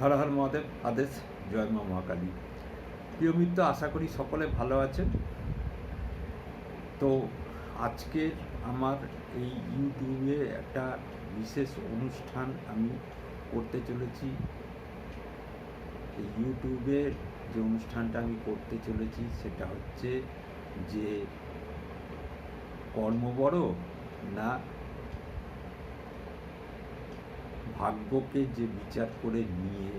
হর হর মহাদেব, আদেশ, জয় মা মহাকালী। প্রিয় মিত্র, আশা করি সকলে ভালো আছেন। তো আজকের আমার এই ইউটিউবে একটা বিশেষ অনুষ্ঠান আমি করতে চলেছি। এই ইউটিউবের যে অনুষ্ঠানটা আমি করতে চলেছি, সেটা হচ্ছে যে কর্ম বড় না ভাগ্যকে যে বিচার করে নিয়ে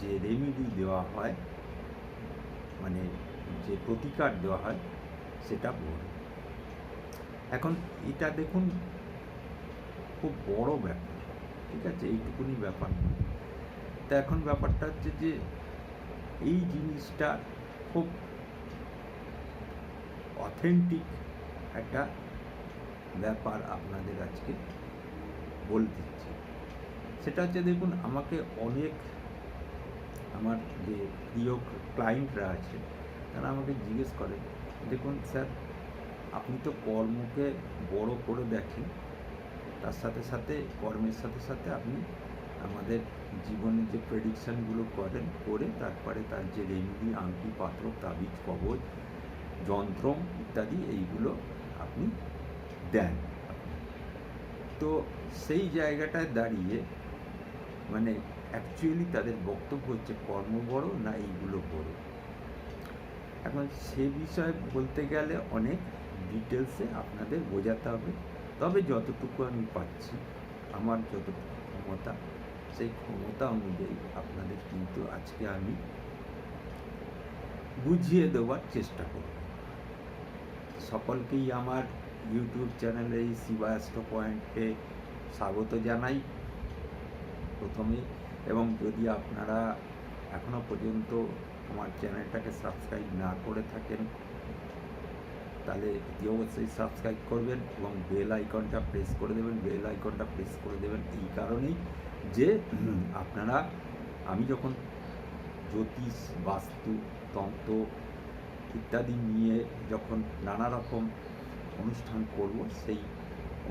যে রেমিডি দেওয়া হয় মানে যে প্রতিকার দেওয়া হয়, সেটা বড়। এখন এটা দেখুন, খুব বড় ব্যাপার, ঠিক আছে? এইটুকুনি ব্যাপার তা এখন ব্যাপারটা হচ্ছে যে, এই জিনিসটা খুব অথেন্টিক একটা ব্যাপার আপনাদের আজকে বলে দিচ্ছি সেটা হচ্ছে দেখুন, আমাকে অনেক আমার যে প্রিয় ক্লায়েন্টরা আছে, তারা আমাকে জিজ্ঞেস করে, দেখুন স্যার আপনি তো কর্মকে বড় করে দেখেন, তার সাথে সাথে, কর্মের সাথে সাথে আপনি আমাদের জীবনের যে প্রেডিকশানগুলো করেন, করে তারপরে তার যে রেমিডি আংটি পাত্র, তাবিজ, কবজ, যন্ত্র ইত্যাদি, এইগুলো আপনি দেন। তো সেই জায়গাটায় দাঁড়িয়ে মানে অ্যাকচুয়ালি তাদের বক্তব্য হচ্ছে কর্ম বড় না এইগুলো বড়। এখন সে বিষয়ে বলতে গেলে অনেক ডিটেলসে আপনাদের বোঝাতে হবে। তবে যতটুকু আমি পাচ্ছি, আমার যতটুকু ক্ষমতা, সেই ক্ষমতা অনুযায়ী আপনাদের কিন্তু আজকে আমি বুঝিয়ে দেওয়ার চেষ্টা করব। সকলকেই আমার ইউটিউব চ্যানেলে এই শিবাস্ট পয়েন্টে স্বাগত জানাই। প্রথমে এবং যদি আপনারা এখনও পর্যন্ত আমার চ্যানেলটাকে সাবস্ক্রাইব না করে থাকেন, তাহলে অতি অবশ্যই সাবস্ক্রাইব করবেন এবং বেল আইকনটা প্রেস করে দেবেন। বেল আইকনটা প্রেস করে দেবেন এই কারণেই যে আপনারা, আমি যখন জ্যোতিষ, বাস্তু, তন্ত্র ইত্যাদি নিয়ে যখন নানা রকম অনুষ্ঠান করব, সেই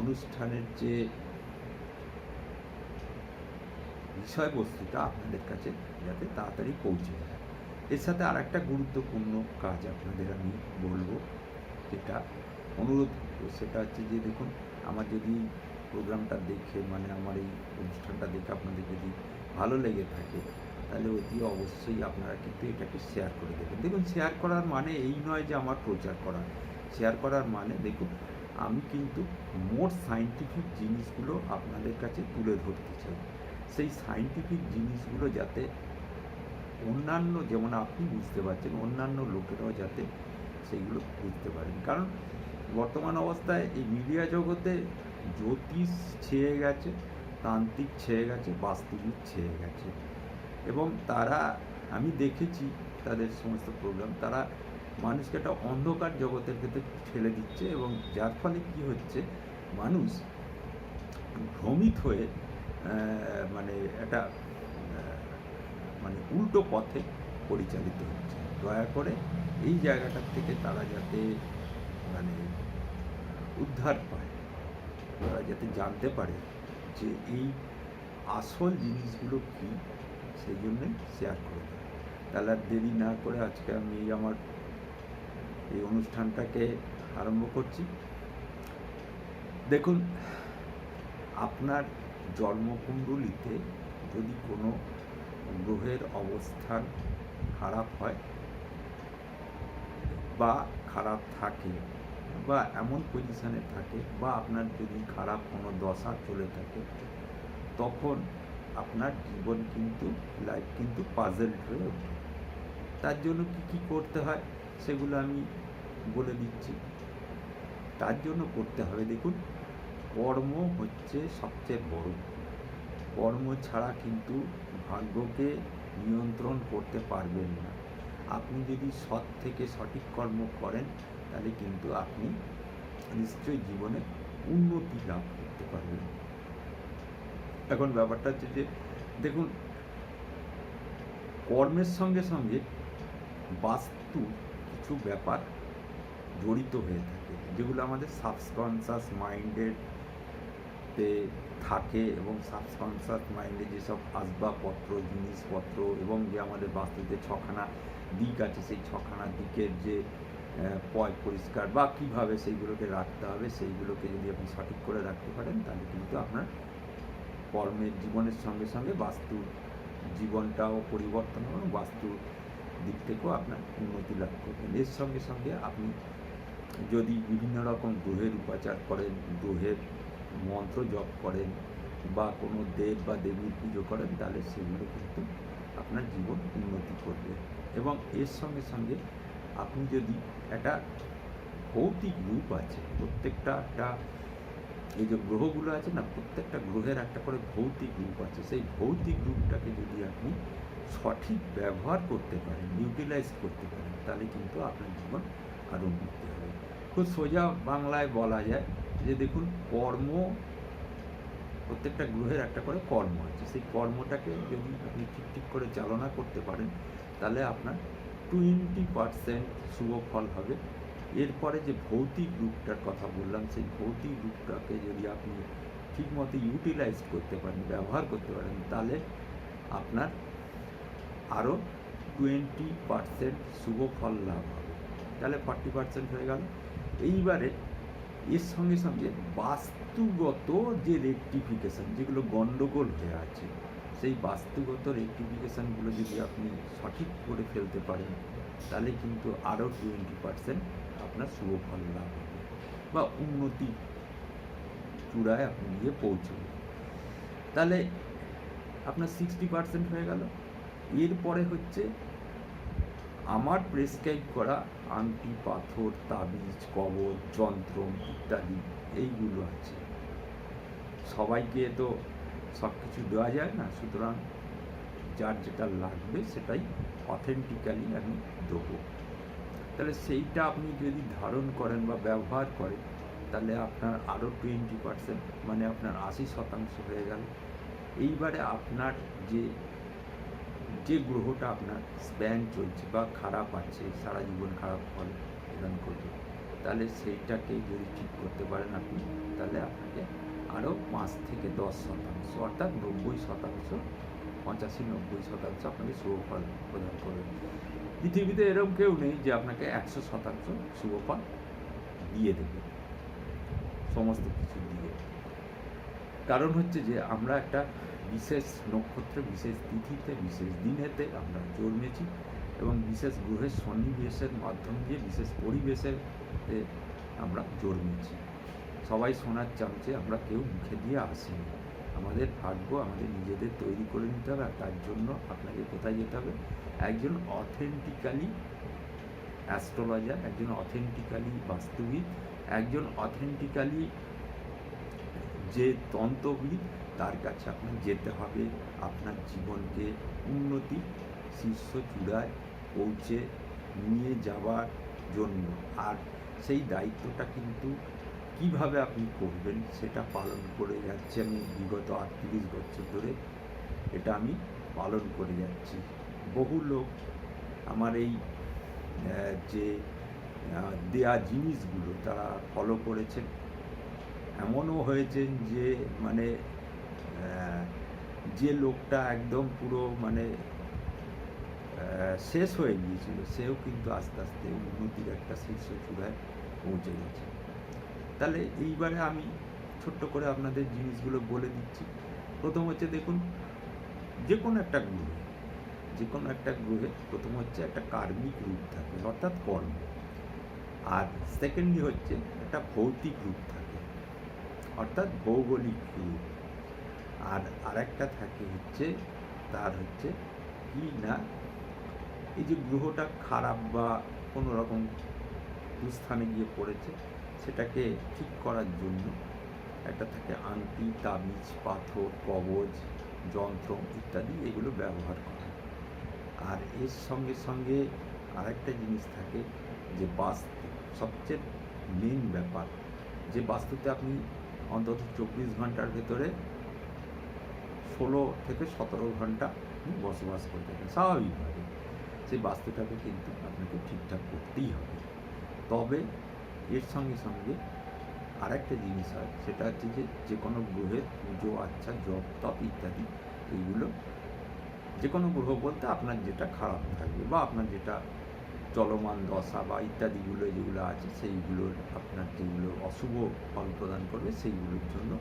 অনুষ্ঠানের যে বিষয়বস্তুটা আপনাদের কাছে যাতে তাড়াতাড়ি পৌঁছে যায়। এর সাথে আর একটা গুরুত্বপূর্ণ কাজ আপনাদের আমি বলব, যেটা অনুরোধ সেটা হচ্ছে যে দেখুন, আমার যদি প্রোগ্রামটা দেখে মানে আমার এই অনুষ্ঠানটা দেখে আপনাদের যদি ভালো লেগে থাকে, তাহলে অতি অবশ্যই আপনারা কিন্তু এটাকে শেয়ার করে দেবেন। দেখুন শেয়ার করার মানে এই নয় যে আমার প্রচার করা। শেয়ার করার মানে দেখুন, আমি কিন্তু মোট সাইন্টিফিক জিনিসগুলো আপনাদের কাছে তুলে ধরতে চাই। সেই সাইন্টিফিক জিনিসগুলো যাতে অন্যান্য, যেমন আপনি বুঝতে পারছেন, অন্যান্য লোকেরাও যাতে সেইগুলো বুঝতে পারেন। কারণ বর্তমান অবস্থায় এই মিডিয়া জগতে জ্যোতিষ ছেয়ে গেছে, তান্ত্রিক ছেয়ে গেছে, বাস্তুবিদ ছেয়ে গেছে। এবং তারা, আমি দেখেছি তাদের সমস্ত প্রোগ্রাম তারা মানুষকে একটা অন্ধকার জগতের ভেতরে ঠেলে দিচ্ছে এবং যার ফলে কি হচ্ছে, মানুষ ভ্রমিত হয়ে মানে একটা মানে উল্টো পথে পরিচালিত হচ্ছে। দয়া করে এই জায়গাটার থেকে তারা যাতে মানে উদ্ধার পায়, তারা যাতে জানতে পারে যে এই আসল জিনিসগুলো কী, সেই জন্যে শেয়ার করে তাহলে আর দেরি না করে আজকে আমি আমার এই অনুষ্ঠানটাকে আরম্ভ করছি। দেখুন, আপনার জন্মকুণ্ডলিতে যদি কোনো গ্রহের অবস্থান খারাপ হয় বা খারাপ থাকে বা এমন পজিশানে থাকে বা আপনার যদি খারাপ কোনো দশা চলে থাকে, তখন আপনার জীবন কিন্তু লাইফ কিন্তু পাজেল হয়ে ওঠে। তার জন্য কি কি করতে হয় সেগুলো আমি বলে দিচ্ছি। তার জন্য করতে হবে। দেখুন কর্ম হচ্ছে সবচেয়ে বড়। কর্ম ছাড়া কিন্তু ভাগ্যকে নিয়ন্ত্রণ করতে পারবেন না। আপনি যদি সৎ থেকে সঠিক কর্ম করেন, তাহলে কিন্তু আপনি নিশ্চয়ই জীবনে উন্নতি লাভ করতে পারবেন। এখন ব্যাপারটা হচ্ছে যে, দেখুন, কর্মের সঙ্গে সঙ্গে বাস্তু কিছু ব্যাপার জড়িত হয়ে থাকে। যেগুলো আমাদের সাবকনসাস মাইন্ডের বাস্তুতে থাকে এবং সাবকনসাস মাইন্ডে যেসব আসবাবপত্র, জিনিসপত্র এবং যে আমাদের বাস্তুতে ছখানা দিক আছে, সেই ছখানা দিকের যে পয় পরিষ্কার বা কীভাবে সেইগুলোকে রাখতে হবে, সেইগুলোকে যদি আপনি সঠিক করে রাখতে পারেন, তাহলে কিন্তু আপনার কর্মের জীবনের সঙ্গে সঙ্গে বাস্তু জীবনটাও পরিবর্তন হবে এবং বাস্তুর দিক থেকেও আপনার উন্নতি লাভ করবেন এর সঙ্গে সঙ্গে আপনি যদি বিভিন্ন রকম গ্রহের উপাচার করেন, গ্রহের মন্ত্র জপ করেন বা কোনো দেব বা দেবীর পুজো করেন, তাহলে সেগুলো কিন্তু আপনার জীবন উন্নতি করবে। এবং এর সঙ্গে সঙ্গে আপনি যদি একটা ভৌতিক রূপ আছে, প্রত্যেকটা একটা এই যে গ্রহগুলো আছে না, প্রত্যেকটা গ্রহের একটা করে ভৌতিক রূপ আছে, সেই ভৌতিক রূপটাকে যদি আপনি সঠিক ব্যবহার করতে পারেন ইউটিলাইজ করতে পারেন, তাহলে কিন্তু আপনার জীবন আরও উন্নতি হবে। খুব সোজা বাংলায় বলা যায় যে দেখুন, কর্ম প্রত্যেকটা গ্রহের একটা করে কর্ম আছে। সেই কর্মটাকে যদি আপনি ঠিক ঠিক করে চালনা করতে পারেন, তাহলে আপনার টোয়েন্টি পারসেন্ট শুভ ফল হবে। এরপরে যে ভৌতিক রূপটার কথা বললাম, সেই ভৌতিক রূপটাকে যদি আপনি ঠিকমতো ইউটিলাইজ করতে পারেন, ব্যবহার করতে পারেন, তাহলে আপনার আরও টোয়েন্টি পারসেন্ট শুভ ফল লাভ হবে। তাহলে ফর্টি পারসেন্ট হয়ে গেল। এইবারে এর সঙ্গে সঙ্গে বাস্তুগত যে রেকটিফিকেশন যেগুলো গণ্ডগোল হয়ে আছে, সেই বাস্তুগত রেকটিফিকেশানগুলো যদি আপনি সঠিক করে ফেলতে পারেন, তাহলে কিন্তু আরও টোয়েন্টি পারসেন্ট আপনার শুভ ফল লাভ হবে বা উন্নতি চূড়ায় আপনি গিয়ে পৌঁছবেন। তাহলে আপনার সিক্সটি পার্সেন্ট হয়ে গেল। এরপরে হচ্ছে আমার প্রেসক্রাইব করা আংটি পাথর তাবিজ কবচ যন্ত্র, ইত্যাদি, এইগুলো আছে। সবাইকে তো সব কিছু দেওয়া যায় না, সুতরাং যার যেটা লাগবে সেটাই অথেন্টিক্যালি আমি দেবো। তাহলে সেইটা আপনি যদি ধারণ করেন বা ব্যবহার করেন, তাহলে আপনার আরও টোয়েন্টি পার্সেন্ট মানে আপনার আশি শতাংশ হয়ে গেল। এইবারে আপনার যে যে গ্রহটা আপনার স্প্যান চলছে বা খারাপ আছে, সারা জীবন খারাপ ফল প্রদান করবে, তাহলে সেইটাকে যদি ঠিক করতে পারেন আপনি, তাহলে আপনাকে আরও পাঁচ থেকে দশ শতাংশ, অর্থাৎ নব্বই শতাংশ, পঁচাশি, নব্বই শতাংশ আপনাকে শুভ ফল প্রদান করবে। পৃথিবীতে এরকম কেউ নেই যে আপনাকে একশো শতাংশ শুভ ফল দিয়ে দেবে, সমস্ত কিছু দিয়ে। কারণ হচ্ছে যে আমরা একটা বিশেষ নক্ষত্রে, বিশেষ তিথিতে, বিশেষ দিনেতে আমরা জন্মেছি এবং বিশেষ গ্রহের সন্নিবেশের মাধ্যম দিয়ে, বিশেষ পরিবেশে এ আমরা জন্মেছি। সবাই সোনার চামচে আমরা কেউ মুখে দিয়ে আসিনি। আমাদের ভাগ্য আমাদের নিজেদের তৈরি করে নিতে হবে আর তার জন্য আপনাকে কোথায় যেতে হবে? একজন অথেন্টিক্যালি অ্যাস্ট্রোলজার একজন অথেন্টিক্যালি বাস্তুবিদ, একজন অথেন্টিক্যালি যে তন্ত্রবিদ তার কাছে আপনার যেতে হবে। আপনার জীবনকে উন্নতি, শীর্ষ চূড়ায় পৌঁছে নিয়ে যাওয়ার জন্য। আর সেই দায়িত্বটা কিন্তু কীভাবে আপনি করবেন সেটা পালন করে যাচ্ছি আমি বিগত আটত্রিশ বছর ধরে। এটা আমি পালন করে যাচ্ছি। বহু লোক আমার এই যে দেয়া জিনিসগুলো তারা ফলো করেছেন। এমনও হয়েছেন যে মানে যে লোকটা একদম পুরো মানে শেষ হয়ে গিয়েছিল, সেও কিন্তু আস্তে আস্তে উন্নতির একটা শীর্ষ চূড়ায় পৌঁছে গেছে। তাহলে এইবারে আমি ছোট্ট করে আপনাদের জিনিসগুলো বলে দিচ্ছি। প্রথম হচ্ছে দেখুন, যে কোনো একটা গ্রহে, যে কোনো একটা গ্রহে প্রথম হচ্ছে একটা কার্মিক রূপ থাকে, অর্থাৎ কর্ম। আর সেকেন্ডলি হচ্ছে একটা ভৌতিক রূপ থাকে, অর্থাৎ ভৌগোলিক রূপ। আর আরেকটা থাকে হচ্ছে, তার হচ্ছে কি না এই যে গ্রহটা খারাপ বা কোনো রকম দুস্থানে গিয়ে পড়েছে, সেটাকে ঠিক করার জন্য একটা থাকে আংটি, তাবিজ, পাথর, কবজ, যন্ত্র ইত্যাদি এগুলো ব্যবহার করা আর এর সঙ্গে সঙ্গে আরেকটা জিনিস থাকে যে বাস্তু, সবচেয়ে মেন ব্যাপার, যে বাস্তুতে আপনি অন্তত চব্বিশ ঘণ্টার ভেতরে ষোলো থেকে সতেরো ঘণ্টা বসবাস করতে পারেন। স্বাভাবিকভাবে সেই বাস্তুটাকে কিন্তু আপনাকে ঠিকঠাক করতেই হবে। তবে এর সঙ্গে সঙ্গে আরেকটা জিনিস হয়, সেটা হচ্ছে যে যে কোনো গ্রহের পুজো আচ্ছা জপ, তপ ইত্যাদি, এইগুলো যে কোনো গ্রহ বলতে আপনার যেটা খারাপ থাকবে বা আপনার যেটা চলমান দশা বা ইত্যাদিগুলো যেগুলো আছে সেইগুলোর আপনার যেগুলো অশুভ ফল প্রদান করবে, সেইগুলোর জন্য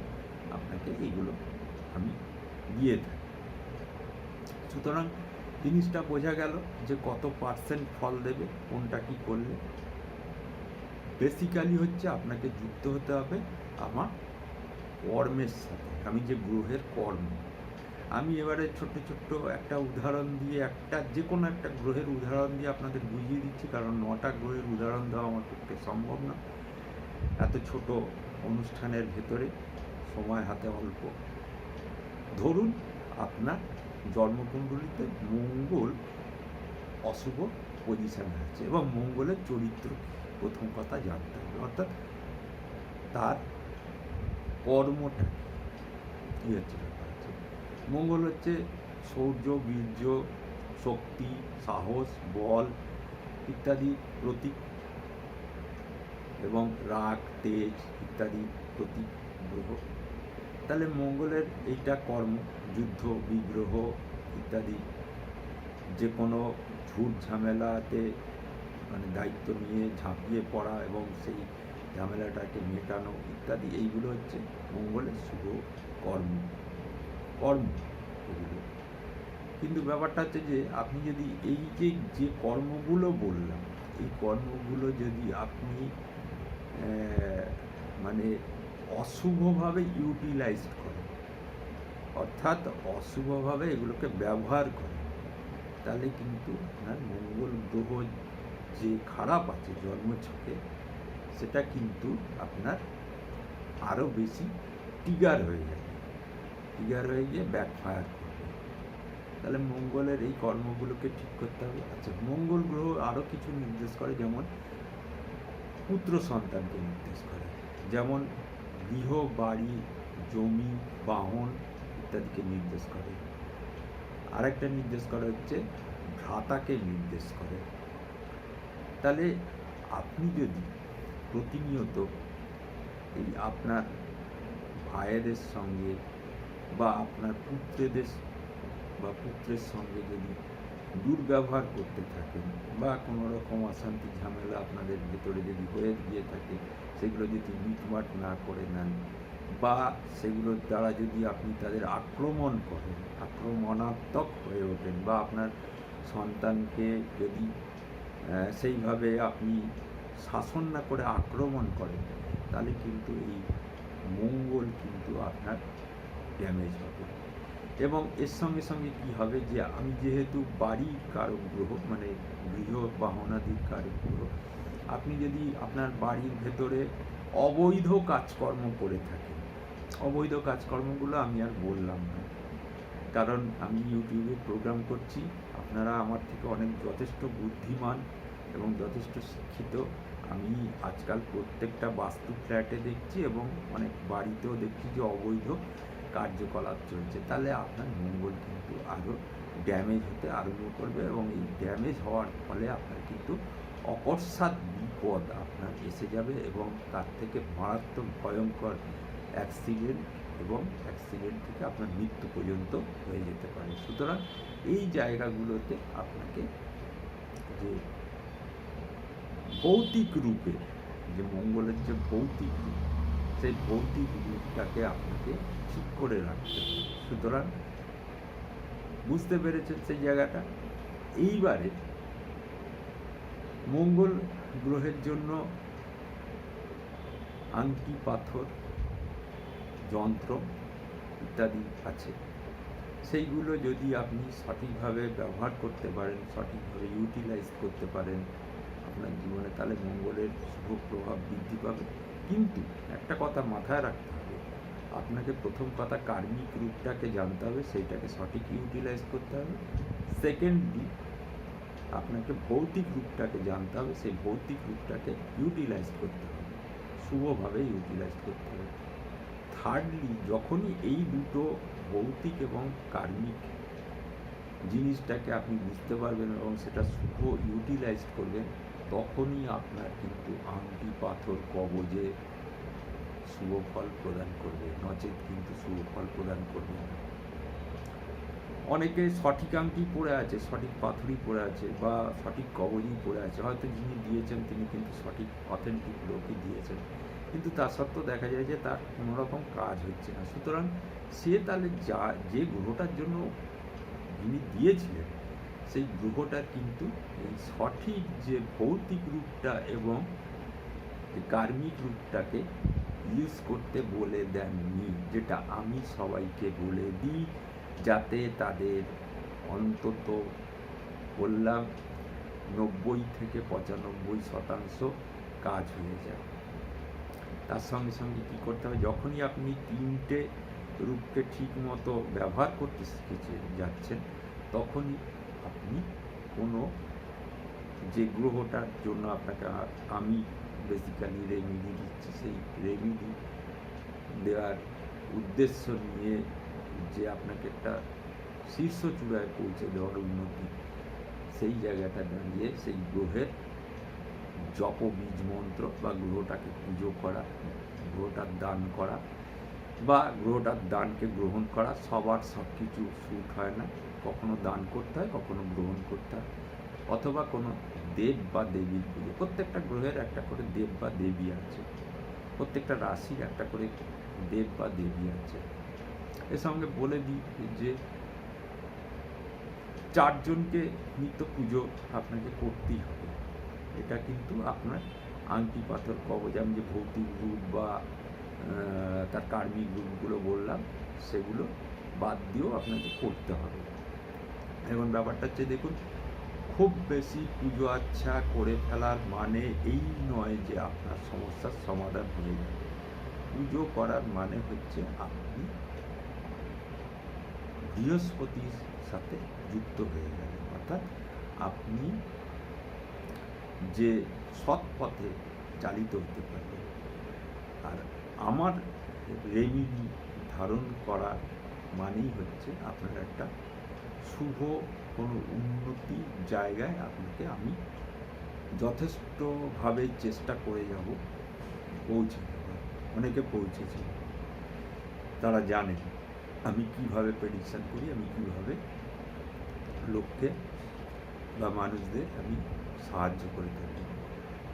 আপনাকে এইগুলো আমি দিয়ে। থাকি সুতরাং জিনিসটা বোঝা গেল যে কত পার্সেন্ট ফল দেবে, কোনটা কি করলে। বেসিক্যালি হচ্ছে আপনাকে যুক্ত হতে হবে আমার কর্মের সাথে, আমি যে গ্রহের কর্ম। আমি এবারে ছোট্ট ছোট্ট একটা উদাহরণ দিয়ে, একটা যে কোনো একটা গ্রহের উদাহরণ দিয়ে আপনাদের বুঝিয়ে দিচ্ছি, কারণ নটা গ্রহের উদাহরণ দেওয়া আমার পক্ষে সম্ভব না। এত ছোট অনুষ্ঠানের ভেতরে সময় হাতে অল্প। ধরুন আপনার জন্মকুণ্ডলিতে মঙ্গল অশুভ পজিশনে আছে এবং মঙ্গলের চরিত্র প্রথম কথা জানতে হবে। অর্থাৎ তার কর্মটা কি? হচ্ছে ব্যাপার আছে। মঙ্গল হচ্ছে শৌর্য বীর্য, শক্তি, সাহস, বল ইত্যাদি প্রতীক এবং রাগ, তেজ ইত্যাদি প্রতীক গ্রহ। তাহলে মঙ্গলের এইটা কর্ম, যুদ্ধ, বিগ্রহ ইত্যাদি, যে কোনো ঝুট ঝামেলাতে মানে দায়িত্ব নিয়ে ঝাঁপিয়ে পড়া এবং সেই ঝামেলাটাকে মেটানো ইত্যাদি, এইগুলো হচ্ছে মঙ্গলের শুভ কর্ম। কর্ম এগুলো। কিন্তু ব্যাপারটা হচ্ছে যে, আপনি যদি এই যে যে কর্মগুলো বললাম, এই কর্মগুলো যদি আপনি মানে অশুভভাবে ইউটিলাইজ করে। অর্থাৎ অশুভভাবে এগুলোকে ব্যবহার করে। তাহলে কিন্তু আপনার মঙ্গল গ্রহ যে খারাপ আছে জন্মছকে সেটা কিন্তু আপনার আরও বেশি টিগার হয়ে যাবে টিগার হয়ে গিয়ে ব্যাকফায়ার করবে। তাহলে মঙ্গলের এই কর্মগুলোকে ঠিক করতে হবে। আচ্ছা মঙ্গল গ্রহ আরও কিছু নির্দেশ করে, যেমন পুত্র সন্তানকে নির্দেশ করে। যেমন গৃহ বাড়ি জমি, বাহন ইত্যাদিকে নির্দেশ করে। আরেকটা নির্দেশ করে হচ্ছে, ভ্রাতাকে নির্দেশ করে। তাহলে আপনি যদি প্রতিনিয়ত এই আপনার ভাইয়েদের সঙ্গে বা আপনার পুত্রেদের বা পুত্রের সঙ্গে যদি দুর্ব্যবহার করতে থাকেন বা কোনো রকম অশান্তি, ঝামেলা আপনাদের ভেতরে যদি হয়ে গিয়ে থাকে, সেগুলো যদি মিটমাট না করে নেন বা সেগুলোর দ্বারা যদি আপনি তাদের আক্রমণ করেন, আক্রমণাত্মক হয়ে ওঠেন বা আপনার সন্তানকে যদি সেইভাবে আপনি শাসন না করে আক্রমণ করেন, তাহলে কিন্তু এই মঙ্গল কিন্তু আপনার ড্যামেজ হবে। এবং এর সঙ্গে সঙ্গে কি হবে যে আমি যেহেতু বাড়ি কারক গ্রহ মানে গৃহ বাহনাদির কারক গ্রহ, আপনি যদি আপনার বাড়ির ভেতরে অবৈধ কাজকর্ম করে থাকেন, অবৈধ কাজকর্মগুলো আমি আর বললাম না। কারণ আমি ইউটিউবে প্রোগ্রাম করছি, আপনারা আমার থেকে অনেক যথেষ্ট বুদ্ধিমান এবং যথেষ্ট শিক্ষিত। আমি আজকাল প্রত্যেকটা বাস্তু ফ্ল্যাটে দেখছি এবং অনেক বাড়িতেও দেখছি যে অবৈধ কার্যকলাপ চলছে, তাহলে আপনার মঙ্গল কিন্তু আরও ড্যামেজ হতে আরম্ভ করবে এবং এই ড্যামেজ হওয়ার ফলে আপনার কিন্তু অকস্মাৎ বিপদ আপনার এসে যাবে এবং তার থেকে মারাত্মক ভয়ঙ্কর অ্যাক্সিডেন্ট এবং অ্যাক্সিডেন্ট থেকে আপনার মৃত্যু পর্যন্ত হয়ে যেতে পারে। সুতরাং এই জায়গাগুলোতে আপনাকে যে ভৌতিক রূপে, যে মঙ্গলের যে ভৌতিক রূপ সেই ভৌতিক রূপটাকে আপনাকে ঠিক করে রাখতে হবে। সুতরাং বুঝতে পেরেছেন সেই জায়গাটা? এইবারে মঙ্গল গ্রহের জন্য আংটি, পাথর, যন্ত্র ইত্যাদি আছে। সেইগুলো যদি আপনি সঠিকভাবে ব্যবহার করতে পারেন, সঠিকভাবে ইউটিলাইজ করতে পারেন, আপনার জীবনে তাহলে মঙ্গলের শুভ প্রভাব বৃদ্ধি পাবে। কিন্তু একটা কথা মাথায় রাখতে হবে, আপনাকে প্রথম কথা কার্মিক রূপটাকে জানতে হবে, সেইটাকে সঠিক ইউটিলাইজ করতে হবে। সেকেন্ডলি আপনাকে ভৌতিক রূপটাকে জানতে হবে, সেই ভৌতিক রূপটাকে ইউটিলাইজ করতে হবে, শুভভাবে ইউটিলাইজ করতে হবে। থার্ডলি যখনই এই দুটো ভৌতিক এবং কার্মিক জিনিসটাকে আপনি বুঝতে পারবেন এবং সেটা শুভ ইউটিলাইজ করবেন তখনই আপনার কিন্তু আংটি পাথর কবজে শুভ ফল প্রদান করবে, নচেত কিন্তু শুভ ফল প্রদান করবে না। অনেকে সঠিক আংটি পড়ে আছে, সঠিক পাথরই পড়ে আছে বা সঠিক কবজই পড়ে আছে। হয়তো যিনি দিয়েছেন তিনি কিন্তু সঠিক অথেন্টিক লোকই দিয়েছেন। কিন্তু তা সত্ত্বেও দেখা যায় যে তার কোনো রকম কাজ হচ্ছে না। সুতরাং সে তাহলে যা, যে গ্রহটার জন্য যিনি দিয়েছিলেন সেই গ্রহটা কিন্তু সঠিক যে ভৌতিক রূপটা এবং কার্মিক রূপটাকে ইউজ করতে বলে দেননি, যেটা আমি সবাইকে বলে দিই, যাতে তাদের অন্তত বললাম নব্বই থেকে পঁচানব্বই শতাংশ কাজ হয়ে যায়। তার সঙ্গে সঙ্গে কী করতে হবে? যখনই আপনি তিনটে রূপকে ঠিক মতো ব্যবহার করতে শিখেছে যাচ্ছেন, তখনই আপনি কোনো যে গ্রহটার জন্য আপনাকে আমি বেসিক্যালি রেমিডি দিচ্ছি, সেই রেমিডি দেওয়ার উদ্দেশ্য নিয়ে যে আপনাকে একটা শীর্ষ চূড়ায় পৌঁছে দেওয়ার উন্নতি, সেই জায়গাটা দাঁড়িয়ে সেই গ্রহের জপ বীজ মন্ত্র বা গ্রহটাকে পুজো করা, গ্রহটার দান করা বা গ্রহটার দানকে গ্রহণ করা, সবার সব কিছু শ্যুট হয় না। কখনো দান করতে হয়, কখনো গ্রহণ করতে হয়। অথবা কোনো দেব বা দেবীর পুজো। প্রত্যেকটা গ্রহের একটা করে দেব বা দেবী আছে। প্রত্যেকটা রাশির একটা করে দেব বা দেবী আছে। এর সঙ্গে বলে দিই যে, চারজনকে নিত্য পুজো আপনাকে করতেই হবে। এটা কিন্তু আপনার আংটি পাথর কবজ, আমি যে ভৌতিক রূপ বা তার কার্মিক রূপগুলো বললাম, সেগুলো বাদ দিয়েও আপনাকে করতে হবে। এবং ব্যাপারটা হচ্ছে দেখুন, খুব বেশি পুজো আচ্ছা করে ফেলার মানে এই নয় যে আপনার সমস্যার সমাধান হয়ে যাবে। পুজো করার মানে হচ্ছে আপনি বৃহস্পতির সাথে যুক্ত হয়ে যাবেন অর্থাৎ আপনি যে সৎ পথে চালিত হতে পারবেন আর আমার রেমিডি ধারণ করার মানেই হচ্ছে আপনার একটা শুভ কোনো উন্নতি জায়গায় আপনাকে আমি যথেষ্টভাবে চেষ্টা করে যাব পৌঁছে অনেকে পৌঁছেছে। তারা জানেন আমি কীভাবে প্রেডিকশান করি, আমি কীভাবে লোককে বা মানুষদের আমি সাহায্য করে থাকি।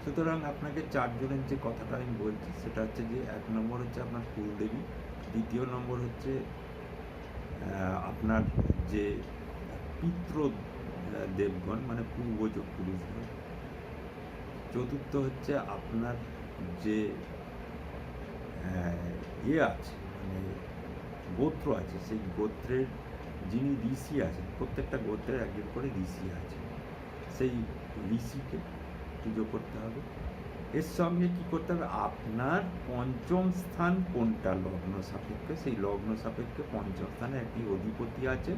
সুতরাং আপনাকে চারজনের যে কথাটা আমি বলছি, সেটা হচ্ছে যে এক নম্বর হচ্ছে আপনার কুলদেবী, দ্বিতীয় নম্বর হচ্ছে আপনার যে পিতৃ আহ, দেবগণ মানে পূর্বজ পুরুষগণ। চতুর্থ হচ্ছে আপনার যে ইয়ে আছে মানে গোত্র আছে সেই গোত্রের যিনি ঋষি আছেন প্রত্যেকটা গোত্রের একজন করে ঋষি আছে। সেই ঋষিকে পুজো করতে হবে। এর সঙ্গে কি করতে হবে? আপনার পঞ্চম স্থান কোনটা? লগ্ন সাপেক্ষে। সেই লগ্ন সাপেক্ষে পঞ্চম স্থানে একটি অধিপতি আছে।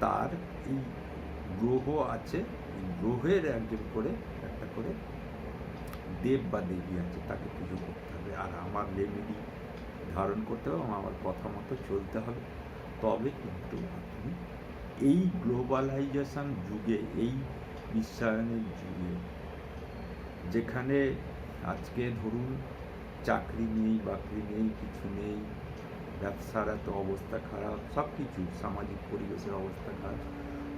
তার এই গ্রহ আছে গ্রহের একজন করে, একটা করে দেব বা দেবী আছে, তাকে পুজো করতে হবে। আর আমার রেমেডি ধারণ করতে হবে আমার কথা মতো চলতে হবে। তবে কিন্তু আপনি এই গ্লোবালাইজেশন যুগে, এই বিশ্বায়নের যুগে, যেখানে আজকে ধরুন চাকরি নেই, বাকরি নেই, কিছু নেই ব্যবসার এত অবস্থা খারাপ সব কিছু সামাজিক পরিবেশের অবস্থা খারাপ।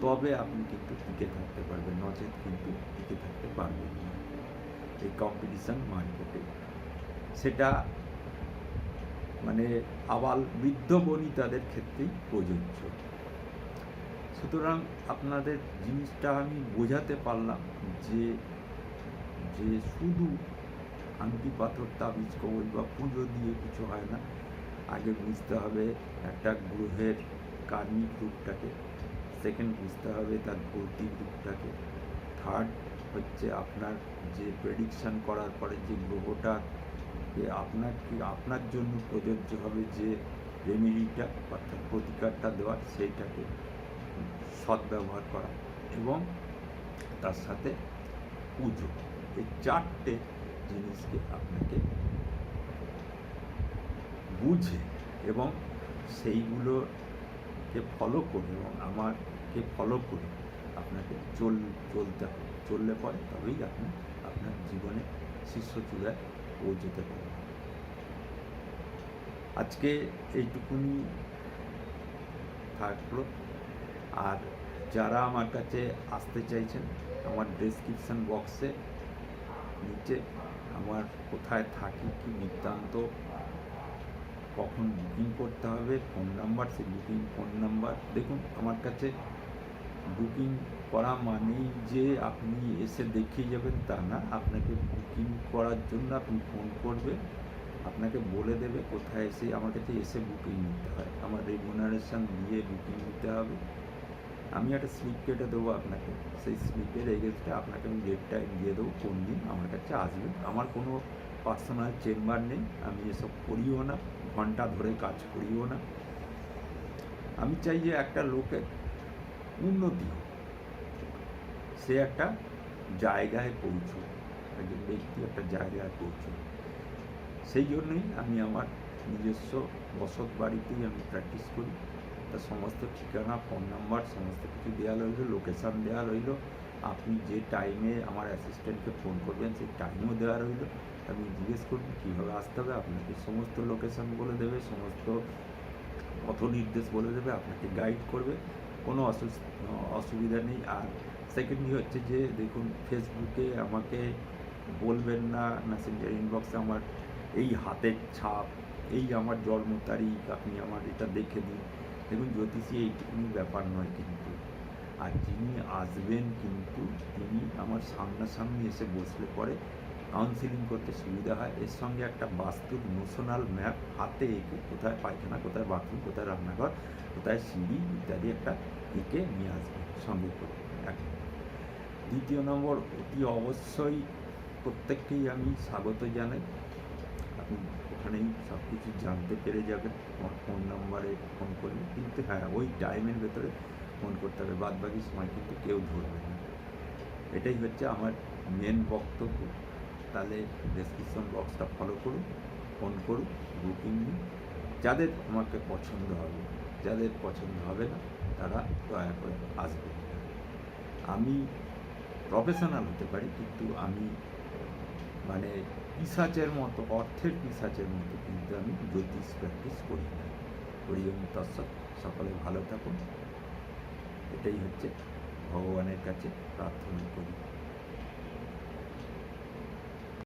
তবে আপনি কিন্তু টিকে থাকতে পারবেন, নচেত কিন্তু টিকে থাকতে পারবেন না এই কম্পিটিশান মার্কেটে সেটা মানে আবাল বৃদ্ধ বনিতাদের ক্ষেত্রেই প্রযোজ্য। সুতরাং আপনাদের জিনিসটা আমি বোঝাতে পারলাম যে যে শুধু আংটি পাথর তাবিজ, কবজ বা পুজো দিয়ে কিছু হয় না আগে বুঝতে হবে একটা গ্রহের কার্মিক রূপটাকে। সেকেন্ড বুঝতে হবে তার ভৌতিক রূপটাকে। থার্ড হচ্ছে আপনার যে প্রেডিকশন করার পরে যে গ্রহটা, যে আপনার কি, আপনার জন্য প্রযোজ্য হবে যে রেমিডিটা অর্থাৎ প্রতিকারটা দেওয়ার সেইটাকে সদ্ব্যবহার করা এবং তার সাথে পুজো। এই চারটে জিনিসকে আপনাকে বুঝে এবং সেইগুলোকে ফলো করে এবং আমাকে ফলো করে আপনাকে চল, চলতে হবে। চললে পরে তবেই আপনি আপনার জীবনে শীর্ষ চূড়ায় পৌঁছতে পারবেন। আজকে এইটুকুনি থাকল। আর যারা আমার কাছে আসতে চাইছেন, আমার ডেসক্রিপশন বক্সে নিচে আমার কোথায় থাকি, কি বৃত্তান্ত কখন বুকিং করতে হবে ফোন নাম্বার সেই বুকিং ফোন নাম্বার দেখুন, আমার কাছে বুকিং করা মানেই যে আপনি এসে দেখিয়ে যাবেন তা না। আপনাকে বুকিং করার জন্য আপনি ফোন করবেন। আপনাকে বলে দেবে কোথায় এসে আমার কাছে এসে বুকিং নিতে হয়। আমার রেমুনারেশন দিয়ে বুকিং নিতে হবে। আমি একটা স্লিপ কেটে দেবো আপনাকে। সেই স্লিপের এগেনস্টে আপনাকে আমি ডেট টাইম দিয়ে দেবো কোন দিন আমার কাছে আসবেন আমার কোনো পার্সোনাল চেম্বার নেই। আমি এসব করিও না। ঘণ্টা ধরে কাজ করিও না। আমি চাই যে একটা লোকের উন্নতি সে একটা জায়গায় পৌঁছুক, একজন ব্যক্তি একটা জায়গায় পৌঁছুক। সেই জন্যই আমি আমার নিজস্ব বসত বাড়িতেই আমি প্র্যাকটিস করি। তার সমস্ত ঠিকানা ফোন নাম্বার সমস্ত কিছু দেওয়া রইল লোকেশান দেওয়া রইল। আপনি যে টাইমে আমার অ্যাসিস্ট্যান্টকে ফোন করবেন, সেই টাইমও দেওয়া রইল। আপনি জিজ্ঞেস করবেন কীভাবে আসতে হবে? আপনাকে সমস্ত লোকেশান বলে দেবে, সমস্ত পথ নির্দেশ বলে দেবে, আপনাকে গাইড করবে। কোনো অসুবিধা নেই। আর সেকেন্ডলি হচ্ছে যে, দেখুন ফেসবুকে আমাকে বলবেন না মেসেঞ্জার ইনবক্সে আমার এই হাতের ছাপ, এই আমার জন্ম তারিখ, আপনি আমার এটা দেখে দিন। দেখুন, জ্যোতিষী এইটুকুনি ব্যাপার নয় কিন্তু। আর যিনি আসবেন কিন্তু, তিনি আমার সামনাসামনি এসে বসলে পরে কাউন্সিলিং করতে সুবিধা হয়। এর সঙ্গে একটা বাস্তুর নোশনাল ম্যাপ হাতে এঁকে কোথায় পায়খানা, কোথায় বাথরুম কোথায় রান্নাঘর, কোথায় সিঁড়ি ইত্যাদি একটা এঁকে নিয়ে আসবে সঙ্গে করে। এক দ্বিতীয় নম্বর, অতি অবশ্যই প্রত্যেককেই আমি স্বাগত জানাই। আপনি ওখানেই সব কিছু জানতে পেরে যাবেন। আমার ফোন নাম্বারে ফোন করলে কিন্তু হ্যাঁ ওই টাইমের ভেতরে ফোন করতে হবে। বাদ বাকি সময় কিন্তু কেউ ধরবে না। এটাই হচ্ছে আমার মেন বক্তব্য। তাহলে ডেসক্রিপশন বক্সটা ফলো করুন ফোন করুন বুকিং নিন। যাদের আমাকে পছন্দ হবে, যাদের পছন্দ হবে না, তারা দয়া করে আসবে। আমি প্রফেশনাল হতে পারি, কিন্তু আমি মানে পিসাচের মতো, অর্থের পিসাচের মতো কিন্তু আমি জ্যোতিষ প্র্যাকটিস করি না। করি এবং তৎসৎ। সকলে ভালো থাকুন। এটাই হচ্ছে ভগবানের কাছে প্রার্থনা করি।